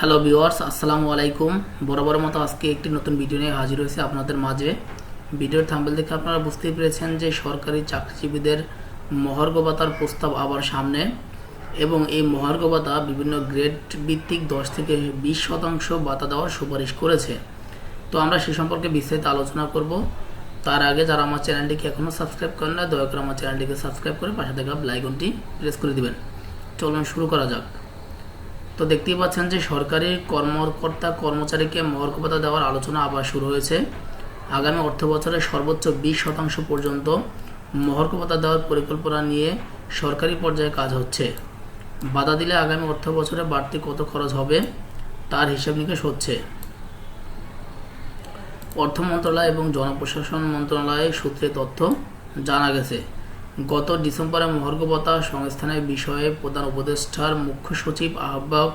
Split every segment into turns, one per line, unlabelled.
Hello viewers আসসালামু আলাইকুম। বরাবর মতো আজকে একটি নতুন ভিডিও নিয়ে হাজির হয়েছে আপনাদের মাঝে। ভিডিওর থাম্বেল দেখে আপনারা বুঝতে পেরেছেন যে সরকারি চাকরিজীবীদের মহার্ঘ ভাতার প্রস্তাব আবার সামনে এবং এই মহার্ঘ ভাতা বিভিন্ন গ্রেড ভিত্তিক দশ থেকে বিশ শতাংশ ভাতা দেওয়ার সুপারিশ করেছে। তো আমরা সে সম্পর্কে বিস্তারিত আলোচনা করব। তার আগে যারা আমার চ্যানেলটিকে এখনও সাবস্ক্রাইব করেন না, দয়া করে আমার চ্যানেলটিকে সাবস্ক্রাইব করে পাশে থাকা লাইকনটি প্রেস করে দিবেন। চলুন শুরু করা যাক। তো দেখতেই পাচ্ছেন যে সরকারি কর্মকর্তা কর্মচারীকে মহর্ঘ ভাতা দেওয়ার আলোচনা আবার শুরু হয়েছে। আগামী অর্থ বছরে সর্বোচ্চ বিশ শতাংশ পর্যন্ত মহর্ঘ ভাতা দেওয়ার পরিকল্পনা নিয়ে সরকারি পর্যায়ে কাজ হচ্ছে। বাধা দিলে আগামী অর্থ বছরে বাড়তি কত খরচ হবে তার হিসাব নিকাশ হচ্ছে। অর্থ মন্ত্রণালয় এবং জনপ্রশাসন মন্ত্রণালয়ের সূত্রে তথ্য জানা গেছে। গত ডিসেম্বরে মহর্ঘ সংস্থানের বিষয়ে প্রধান উপদেষ্টার মুখ্য সচিব আহ্বায়ক,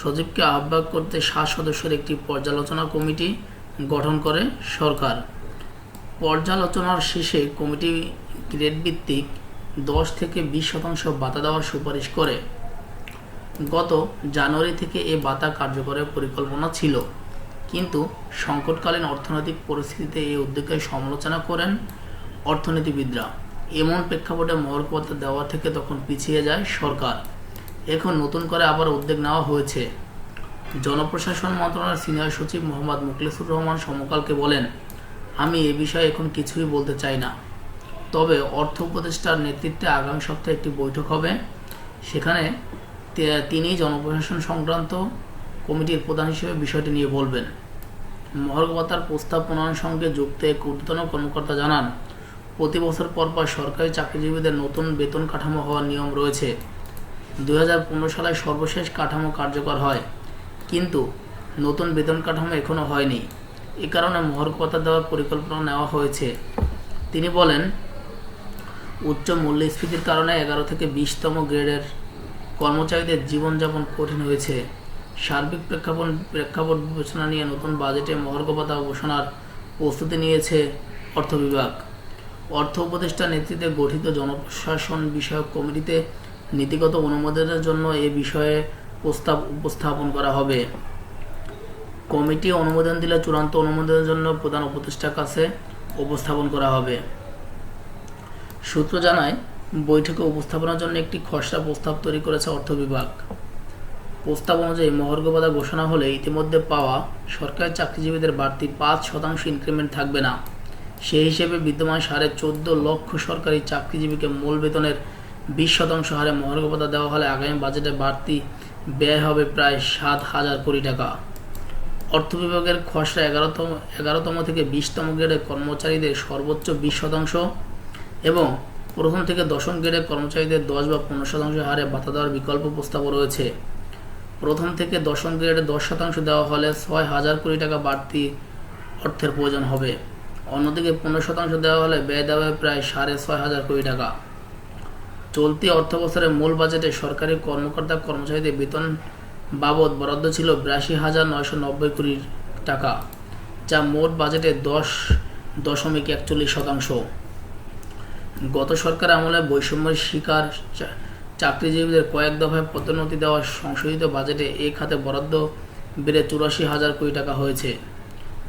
সচিবকে আহ্বায়ক করতে সাত সদস্যের একটি পর্যালোচনা কমিটি গঠন করে সরকার। পর্যালোচনার শেষে কমিটি গ্রেড ভিত্তিক দশ থেকে বিশ শতাংশ ভাতা দেওয়ার সুপারিশ করে। গত জানুয়ারি থেকে এ ভাতা কার্যকরের পরিকল্পনা ছিল। কিন্তু সংকটকালীন অর্থনৈতিক পরিস্থিতিতে এই উদ্যোগের সমালোচনা করেন অর্থনীতিবিদরা। এমন প্রেক্ষাপটে মহর্কতা দেওয়া থেকে তখন পিছিয়ে যায় সরকার। এখন নতুন করে আবার উদ্যোগ নেওয়া হয়েছে। জনপ্রশাসন মন্ত্রণালয়ের সিনিয়র সচিব মোহাম্মদ মুখলিসুর রহমান সমকালকে বলেন, আমি এ বিষয়ে এখন কিছুই বলতে চাই না। তবে অর্থ উপদেষ্টার নেতৃত্বে আগামী সপ্তাহে একটি বৈঠক হবে। সেখানে তিনি জনপ্রশাসন সংক্রান্ত কমিটির প্রধান হিসেবে বিষয়টি নিয়ে বলবেন। মহর্গ ভাতার প্রস্তাব প্রণয়নের সঙ্গে যুক্ত এক ঊর্ধ্বতন কর্মকর্তা জানান প্রতি বছর পর পর সরকারি চাকরিজীবীদের নতুন বেতন কাঠামো হওয়ার নিয়ম রয়েছে। দু হাজার পনেরো সালে সর্বশেষ কাঠামো কার্যকর হয়। কিন্তু নতুন বেতন কাঠামো এখনও হয়নি। এ কারণে মহর্গ ভাতা দেওয়ার পরিকল্পনা নেওয়া হয়েছে। তিনি বলেন, উচ্চ মূল্যস্ফীতির কারণে এগারো থেকে বিশতম গ্রেডের কর্মচারীদের জীবনযাপন কঠিন হয়েছে। সার্বিক প্রেক্ষাপট প্রেক্ষাপট বিবেচনা নিয়ে নতুন বাজেটে মহর্ঘ ঘোষণার প্রস্তুতি নিয়েছে অর্থ বিভাগ। অর্থ উপদেষ্টা নেতৃত্বে গঠিত জনপ্রশাসন বিষয়ক কমিটিতে নীতিগত অনুমোদনের জন্য এ বিষয়ে প্রস্তাব উপস্থাপন করা হবে। কমিটি অনুমোদন দিলে চূড়ান্ত অনুমোদনের জন্য প্রধান উপদেষ্টার কাছে উপস্থাপন করা হবে। সূত্র জানায়, বৈঠকে উপস্থাপনার জন্য একটি খসড়া প্রস্তাব তৈরি করেছে অর্থ বিভাগ। প্রস্তাব অনুযায়ী মহর্ঘ ভাতা ঘোষণা হলে ইতিমধ্যে পাওয়া সরকারি চাকরিজীবীদের বাড়তি পাঁচ শতাংশ ইনক্রিমেন্ট থাকবে না। সেই হিসেবে বিদ্যমান সাড়ে চোদ্দ লক্ষ সরকারি চাকরিজীবীকে মূল বেতনের বিশ শতাংশ হারে মহর্ঘ ভাতা দেওয়া হলে আগামী বাজেটে বাড়তি ব্যয় হবে প্রায় সাত হাজার কোটি টাকা। অর্থ বিভাগের খসড়া এগারোতম এগারোতম থেকে বিশতম গ্রেডের কর্মচারীদের সর্বোচ্চ বিশ শতাংশ এবং প্রথম থেকে দশম গ্রেডের কর্মচারীদের দশ বা পনেরো শতাংশ হারে ভাতা দেওয়ার বিকল্প প্রস্তাবও রয়েছে। প্রথম থেকে দশম গ্রেডে দশ শতাংশ দেওয়া হলে ছয় হাজার কোটি টাকা বাড়তি অর্থের প্রয়োজন হবে। অন্যদিকে পনেরো শতাংশ দেওয়া হলে ব্যয় দেওয়া প্রায় সাড়ে ছয় হাজার কোটি টাকা। চলতি অর্থ বছরের মূল বাজেটে সরকারি কর্মকর্তা কর্মচারীদের বেতন বাবদ বরাদ্দ ছিল বিরাশি হাজার নয়শো নব্বই কোটি টাকা, যা মোট বাজেটে দশ দশমিক একচল্লিশ শতাংশ। গত সরকার আমলে বৈষম্যের শিকার চাকরিজীবীদের কয়েক দফায় পদোন্নতি দেওয়ার সংশোধিত বাজেটে এ খাতে বরাদ্দ বেড়ে চুরাশি হাজার কোটি টাকা হয়েছে।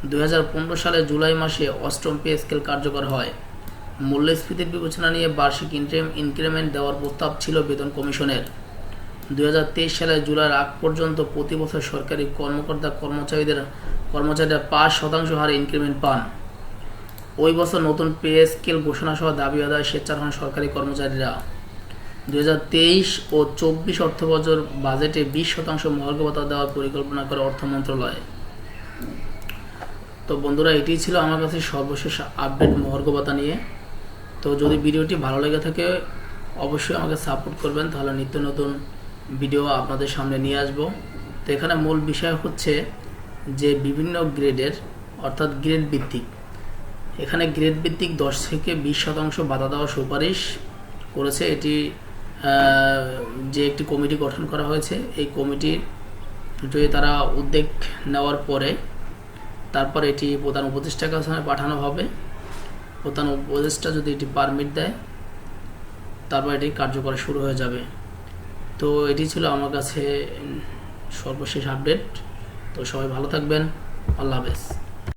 দু হাজার পনেরো সালে জুলাই মাসে অষ্টম পে স্কেল কার্যকর হয়। মূল্যস্ফীতির বিবেচনা নিয়ে বার্ষিক ইনক্রিম ইনক্রিমেন্ট দেওয়ার প্রস্তাব ছিল বেতন কমিশনের। দু হাজার তেইশ সালে জুলাইয়ের আগ পর্যন্ত প্রতি বছর সরকারি কর্মকর্তা কর্মচারীদের কর্মচারীরা পাঁচ শতাংশ হারে ইনক্রিমেন্ট পান। ওই বছর নতুন পে স্কেল ঘোষণা সহ দাবি আদায় স্বেচ্ছার হন সরকারি কর্মচারীরা। দু হাজার তেইশ ও চব্বিশ অর্থ বছর বাজেটে বিশ শতাংশ মহর্ঘ ভাতা দেওয়ার পরিকল্পনা করে অর্থ মন্ত্রণালয়। তো বন্ধুরা এটি ছিল আমার কাছে সর্বশেষ আপডেট মহর্ঘ নিয়ে। তো যদি ভিডিওটি ভালো লেগে থাকে, অবশ্যই আমাকে সাপোর্ট করবেন। তাহলে নিত্য নতুন ভিডিও আপনাদের সামনে নিয়ে আসব। তো এখানে মূল বিষয় হচ্ছে যে বিভিন্ন গ্রেডের, অর্থাৎ গ্রেড ভিত্তিক। এখানে গ্রেড ভিত্তিক দশ থেকে বিশ শতাংশ বাধা দেওয়ার সুপারিশ করেছে। এটি যে একটি কমিটি গঠন করা হয়েছে, এই কমিটির যদি তারা উদ্যোগ নেওয়ার পরে তারপর এটি প্রধান উপদেষ্টার কাছে পাঠানো হবে। প্রধান উপদেষ্টা যদি এটি পারমিট দেয়, তারপর এটি কার্যকর শুরু হয়ে যাবে। তো এটি ছিল আমার কাছে সর্বশেষ আপডেট তো সবাই ভালো থাকবেন। আল্লাহ হাফেজ।